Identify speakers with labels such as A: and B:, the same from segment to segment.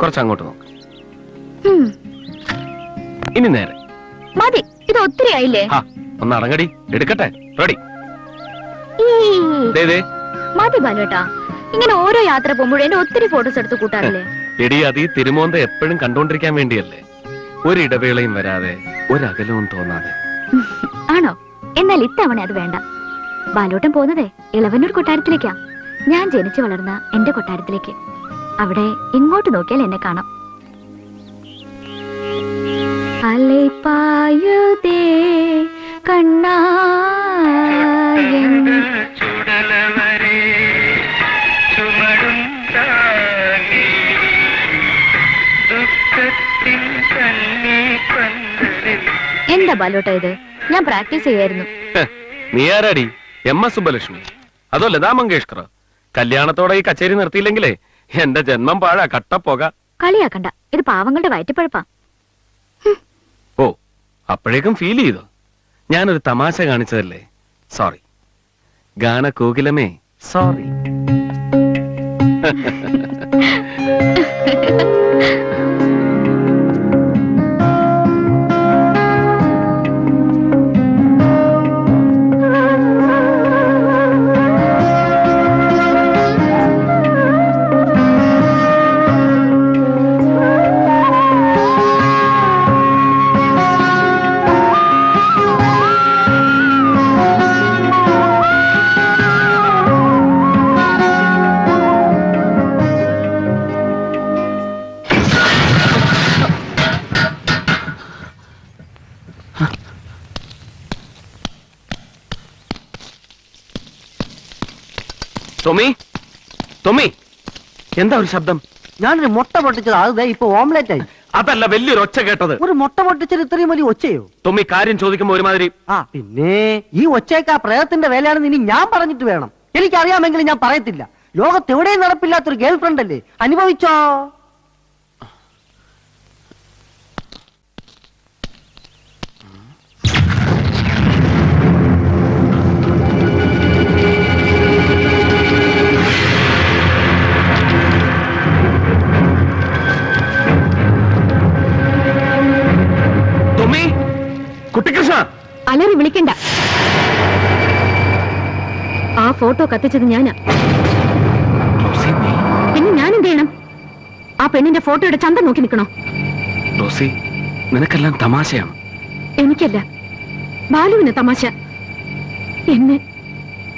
A: കുറച്ച് അങ്ങോട്ട് നോക്ക് ഇനി നേരെ.
B: മതി ഇത് ഒത്തിരി ആയില്ലേ?
A: ഒന്ന് അടങ്ങടി. എടുക്കട്ടെ. റെഡി.
B: മതി ബാലുട്ടാ ഇങ്ങനെ ഓരോ യാത്ര പോകുമ്പോഴും എന്റെ ഒത്തിരി ഫോട്ടോസ് എടുത്ത് കൂട്ടാറില്ലേ?
A: എടി അത് ഈ തിരുമോന്ത എപ്പോഴും കണ്ടോണ്ടിരിക്കാൻ വേണ്ടിയല്ലേ? ഒരു ഇടവേളയും വരാതെ ഒരകലവും തോന്നാതെ.
B: ആണോ? എന്നാൽ ഇത്തവണ അത് വേണ്ട. ബാലോട്ടം പോകുന്നതേ ഇളവന്നൂർ കൊട്ടാരത്തിലേക്കാ. ഞാൻ ജനിച്ചു വളർന്ന എന്റെ കൊട്ടാരത്തിലേക്ക്. അവിടെ ഇങ്ങോട്ട് നോക്കിയാൽ എന്നെ കാണാം. അലൈപ്പായുതേ കണ്ണാ എന്താ ബാലോട്ട ഇത്? ഞാൻ പ്രാക്ടീസ് ചെയ്യായിരുന്നു.
A: നീ ആരാടി? M S Subbulakshmi. അതോ ലതാ മങ്കേഷ്കർ കല്യാണത്തോടെ ഈ കച്ചേരി നിർത്തിയില്ലെങ്കിലേ എന്റെ ജന്മം പാഴാ കട്ട കട്ടപ്പോക.
B: കളിയാക്കണ്ട. ഇത് പാവങ്ങളുടെ വയറ്റിപ്പഴപ്പാ.
A: ഓ അപ്പോഴേക്കും ഫീൽ ചെയ്തു. ഞാനൊരു തമാശ കാണിച്ചതല്ലേ? സോറി ഗാന കോകിലമേ സോറി ടൊമി? ടോമി? എന്താ ഒരു ശബ്ദം?
C: ഞാനൊരു മുട്ട പൊട്ടിച്ചത്. അത് ദേ ഇപ്പൊ ഓംലെറ്റ് ആയി.
A: അതല്ല വലിയൊരു ഒച്ച കേട്ടത്.
C: ഒരു മുട്ട പൊട്ടിച്ചത് ഇത്രയും വലിയ ഒച്ചയോ?
A: ടോമി കാര്യം ചോദിക്കുമ്പോ ഒരുമാതിരി
C: ആ പിന്നെ ഈ ഒച്ചയൊക്കെ ആ പ്രേതത്തിന്റെ വേലയാണെന്ന് ഇനി ഞാൻ പറഞ്ഞിട്ട് വേണം. എനിക്കറിയാമെങ്കിലും ഞാൻ പറയത്തില്ല. ലോകത്ത് എവിടെയും നടപ്പില്ലാത്തൊരു ഗേൾ ഫ്രണ്ട് അല്ലേ അനുഭവിച്ചോ?
B: ആ ഫോട്ടോ കത്തിച്ചത് ഞാനാ. പിന്നെ ഞാൻ എന്ത് ചെയ്യണം? ആ പെണ്ണിന്റെ ഫോട്ടോയുടെ ചന്ത നോക്കി നിൽക്കണോ?
A: റോസി നിനക്കെല്ലാം തമാശയാണ്.
B: എനിക്കല്ല. ബാലുവിന് തമാശ. എന്നെ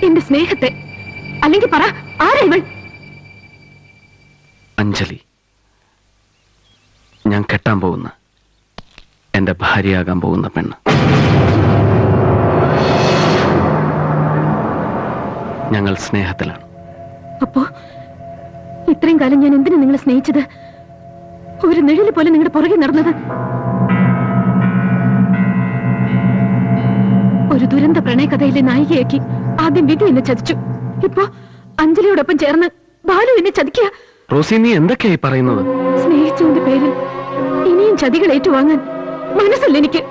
B: എന്റെ സ്നേഹത്തെ. അല്ലെങ്കിൽ പറ ആരാ ഇവൾ?
A: അഞ്ജലി ഞാൻ കെട്ടാൻ പോകുന്ന എന്റെ ഭാര്യയാകാൻ പോകുന്ന പെണ്ണ്. ഞങ്ങൾ സ്നേഹത്തിലാണ്.
B: അപ്പോ ഇത്രയും കാലം ഞാൻ എന്തിനു നിങ്ങളെ സ്നേഹിച്ചത്? ഒരു നിഴൽ പോലെ നിങ്ങളുടെ പുറകെ നടന്നത്. ഒരു ദുരന്ത പ്രണയകഥയിലെ നായികയാക്കി ആദ്യം വിധി എന്നെ ചതിച്ചു. ഇപ്പോ അഞ്ജലിയോടൊപ്പം ചേർന്ന് ബാലു എന്നെ ചതിക്കുക.
A: റോസി നീ എന്തൊക്കെയായി പറയുന്നത്?
B: സ്നേഹിച്ചതിന്റെ പേരിൽ ഇനിയും ചതികൾ ഏറ്റുവാങ്ങാൻ മനസ്സല്ല എനിക്ക്.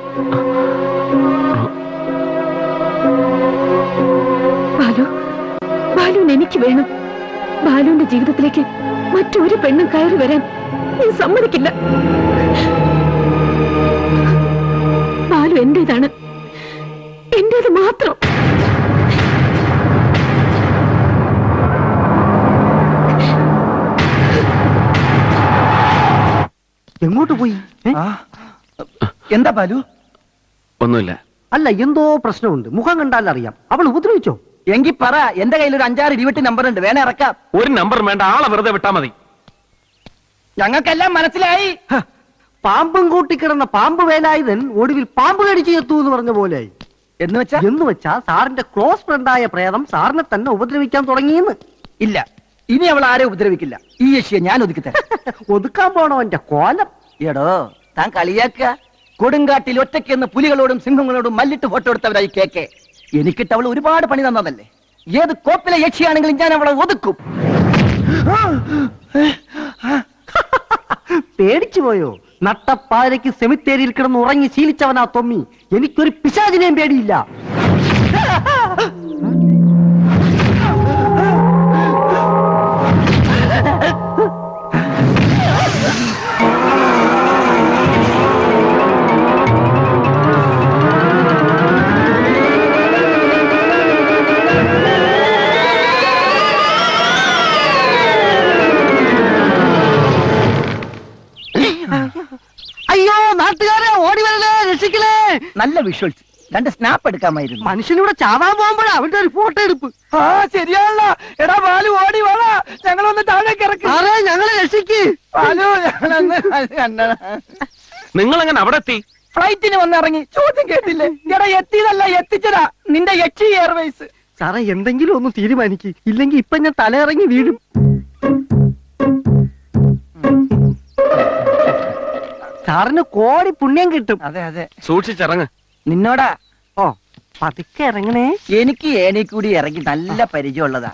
B: ബാലുവിന് എനിക്ക് വേണം. ബാലുവിന്റെ ജീവിതത്തിലേക്ക് മറ്റൊരു പെണ്ണും കയറി വരാൻ ഞാൻ സമ്മതിക്കില്ല. ബാലു എന്റേതാണ്. എന്റേത് മാത്രം.
C: എങ്ങോട്ട് പോയി?
D: എന്താ ബാലു?
A: ഒന്നുമില്ല.
C: അല്ല എന്തോ പ്രശ്നമുണ്ട്. മുഖം കണ്ടാൽ അറിയാം അവൾ ഉപദ്രവിച്ചോ?
D: എങ്കി പറ എന്റെ കയ്യിൽ ഒരു അഞ്ചാറ് ഇരുപത്തി നമ്പർ ഉണ്ട് വേണേ ഇറക്കാം.
A: ഒരു നമ്പർ വേണ്ട ആളെ വെറുതെ വിട്ടാ മതി.
D: ഞങ്ങൾക്കെല്ലാം മനസ്സിലായി.
C: ഹ, പാമ്പും കൂട്ടിക്കിടന്ന പാമ്പ് വേലായുധൻ ഒടുവിൽ പാമ്പ് കടിച്ചു എത്തൂ എന്ന് പറഞ്ഞ പോലെയായി.
D: എന്ന് വെച്ചാ?
C: എന്ന് വെച്ചാ സാറിന്റെ ക്ലോസ് ഫ്രണ്ടായ പ്രേതം സാറിനെ തന്നെ ഉപദ്രവിക്കാൻ തുടങ്ങിയെന്ന്.
D: ഇല്ല ഇനി അവൾ ആരെ ഉപദ്രവിക്കില്ല. ഈ യക്ഷിയെ ഞാൻ ഒതുക്കി തരാം.
C: ഒതുക്കാൻ എന്റെ കോലം?
D: എടോ താൻ കളിയാക്ക കൊടുങ്കാട്ടിൽ ഒറ്റയ്ക്ക് എന്ന് പുലികളോടും സിംഹങ്ങളോടും മല്ലിട്ട് ഫോട്ടോ എടുത്തവരായി കേക്കെ എനിക്കിട്ട് അവൾ ഒരുപാട് പണി തന്നതല്ലേ? ഏത് കോപ്പിലെ യക്ഷിയാണെങ്കിലും ഞാൻ അവളെ ഒതുക്കും.
C: പേടിച്ചു പോയോ? നട്ടപ്പാരയ്ക്ക് സെമിത്തേരിയിൽ കിടന്ന് ഉറങ്ങി ശീലിച്ചവനാ തൊമ്മി. എനിക്കൊരു പിശാചിനെയും പേടിയില്ല. വരലേ
D: നല്ല വിഷ്വൽസ് രണ്ട് സ്നാപ്പ് എടുക്കാമായിരുന്നു.
C: മനുഷ്യനിവിടെ ചാവാൻ പോകുമ്പോഴാ അവന്റെ ഒരു ഫോട്ടോ എടുപ്പ്.
D: ആ ശരിയാണല്ലോ. എടാ ബാലു ഓടി വേണ ഞങ്ങളൊന്ന് താഴേക്ക് ഇറക്കി.
C: സാറേ ഞങ്ങളെ രക്ഷിക്ക്.
D: ബാലു ഞങ്ങളൊന്ന്
A: നിങ്ങൾ എങ്ങനെ അവിടെ എത്തി?
D: ഫ്ലൈറ്റിന് വന്നിറങ്ങി ചോദ്യം കേട്ടില്ലേ? എടാ എത്തിയതല്ല എത്തിച്ചതാ. നിന്റെ യക്ഷി എയർവേസ്
C: സാറേ എന്തെങ്കിലും ഒന്ന് തീരുമാനിക്ക്. ഇല്ലെങ്കിൽ ഇപ്പൊ ഞാൻ തലയിറങ്ങി വീഴും. സാറിന് കോടി പുണ്യം കിട്ടും.
D: അതെ അതെ.
A: സൂക്ഷിച്ചിറങ്ങ്.
D: നിന്നോടാ.
C: ഓ പതുക്കെ ഇറങ്ങണേ.
D: എനിക്ക് ഏനെ കൂടി ഇറങ്ങി നല്ല പരിചയമുള്ളതാ.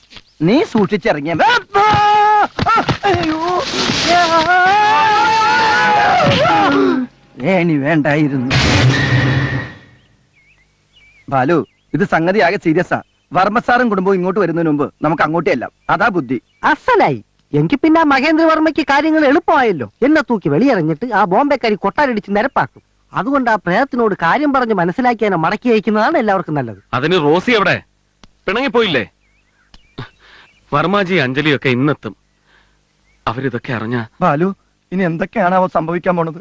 D: നീ സൂക്ഷിച്ചിറങ്ങിയ ഏണി വേണ്ടായിരുന്നു. ബാലു ഇത് സംഗതി ആകെ സീരിയസാ. വർമ്മ സാറും കുടുംബവും ഇങ്ങോട്ട് വരുന്നതിന് മുമ്പ് നമുക്ക് അങ്ങോട്ടേ അല്ല അതാ ബുദ്ധി.
C: അസലായി. എങ്കിൽ പിന്നെ ആ മഹേന്ദ്രവർമ്മയ്ക്ക് കാര്യങ്ങൾ എളുപ്പമായല്ലോ. എന്നെ തൂക്കി വെളിയിറങ്ങിട്ട് ആ ബോംബെക്കാരി കൊട്ടാരടിച്ച് നിരപ്പാക്കും. അതുകൊണ്ട് ആ പ്രേതത്തിനോട് കാര്യം പറഞ്ഞ് മനസ്സിലാക്കി അതിനെ മടക്കി അയക്കുന്നതാണ് എല്ലാവർക്കും നല്ലത്.
A: അതിന് റോസി എവിടെ? പിണങ്ങിപ്പോയില്ലേ? വർമാജി അഞ്ജലിയൊക്കെ ഇന്നെത്തും. അവരിതൊക്കെ അറിഞ്ഞ
D: ബാലു ഇനി അവ സംഭവിക്കാൻ പോണത്?